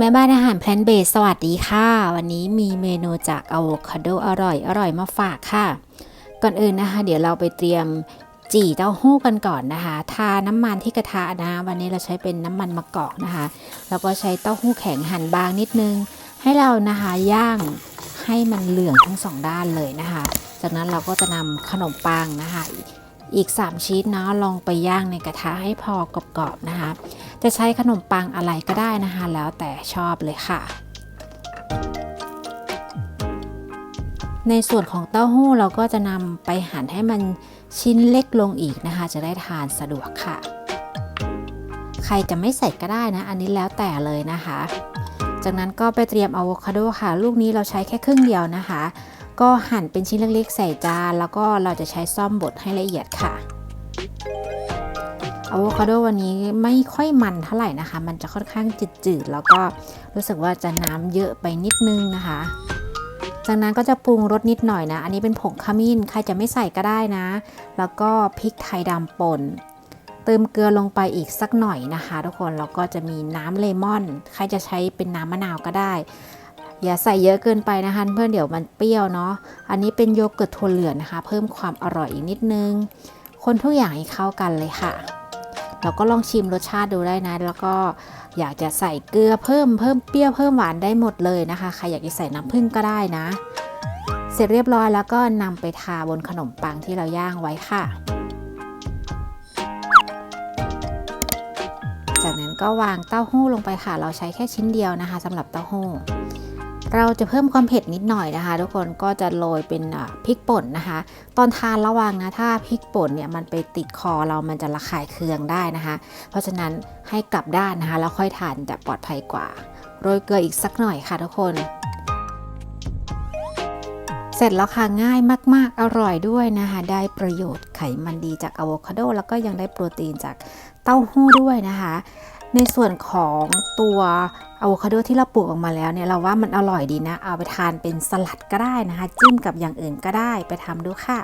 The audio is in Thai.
แม่บ้านอาหารแพลนเบสสวัสดีค่ะ วันนี้มีเมนูจากอะโวคาโดอร่อยอร่อยมาฝากค่ะ ก่อนอื่นนะคะ เดี๋ยวเราไปเตรียมจี่เต้าหู้กันก่อนนะคะ ทาน้ำมันที่กระทะนะ วันนี้เราใช้เป็นน้ำมันมะกอกนะคะ แล้วก็ใช้เต้าหู้แข็งหั่นบางนิดนึง ให้เรานะคะย่างให้มันเหลืองทั้งสองด้านเลยนะคะ จากนั้นเราก็จะนำขนมปังนะคะ อีก 3 ชิ้นเนาะลองไปย่างในกระทะให้พอกรอบๆนะคะ จะใช้ขนมปังอะไรก็ได้นะคะ แล้วแต่ชอบเลยค่ะ ในส่วนของเต้าหู้เราก็จะนำไปหั่นให้มันชิ้นเล็กลงอีกนะคะ จะได้ทานสะดวกค่ะ ใครจะไม่ใส่ก็ได้นะ อันนี้แล้วแต่เลยนะคะ จากนั้นก็ไปเตรียมอะโวคาโดค่ะ ลูกนี้เราใช้แค่ครึ่งเดียวนะคะ ก็หั่นเป็นชิ้นเล็กๆ ใส่จานแล้วก็เราจะใช้ซ่อมบดให้ละเอียดค่ะอะโวคาโดวันนี้ไม่ค่อยมันเท่าไหร่นะคะ มันจะค่อนข้างจืดๆ แล้วก็รู้สึกว่าจะน้ำเยอะไปนิดนึงนะคะ จากนั้นก็จะปรุงรสนิดหน่อยนะ อันนี้เป็นผงขมิ้น ใครจะไม่ใส่ก็ได้นะ แล้วก็พริกไทยดำป่น เติมเกลือลงไปอีกสักหน่อยนะคะ ทุกคน แล้วก็จะมีน้ำเลมอน ใครจะใช้เป็นน้ำมะนาวก็ได้ อย่าใส่เยอะเกินไปนะคะเพื่อนเดี๋ยวมันเปรี้ยวเนาะอันนี้เป็นโยเกิร์ตถั่วเหลืองนะคะ เพิ่มความอร่อยอีกนิดนึง คนทุกอย่างให้เข้ากันเลยค่ะ เราก็ลองชิมรสชาติดูได้นะ แล้วก็อยากจะใส่เกลือเพิ่มเพิ่มเปรี้ยวเพิ่มหวานได้หมดเลยนะคะใครอยากจะใส่น้ำผึ้งก็ได้นะ เสร็จเรียบร้อยแล้วก็นำไปทาบนขนมปังที่เราย่างไว้ค่ะจากนั้นก็วางเต้าหู้ลงไปค่ะ เราใช้แค่ชิ้นเดียวนะคะสำหรับเต้าหู้ เราจะเพิ่มความเผ็ดนิดหน่อยนะคะ ทุกคนก็จะโรยเป็นพริกป่นนะคะ ตอนทานระวังนะถ้าพริกป่นเนี่ยมันไปติดคอเรามันจะระคายเคืองได้นะคะ เพราะฉะนั้นให้กลับด้านนะคะแล้วค่อยทานจะปลอดภัยกว่า โรยเกลืออีกสักหน่อยค่ะทุกคนเสร็จแล้วค่ะง่ายมาก ๆ อร่อยด้วยนะคะ ได้ประโยชน์ไขมันดีจากอะโวคาโด แล้วก็ยังได้โปรตีนจากเต้าหู้ด้วยนะคะ ในส่วนของตัวอะโวคาโดที่เราปลูกออกมาแล้วเนี่ยเราว่ามันอร่อยดีนะ เอาไปทานเป็นสลัดก็ได้นะคะ จิ้มกับอย่างอื่นก็ได้ไปทำดูค่ะ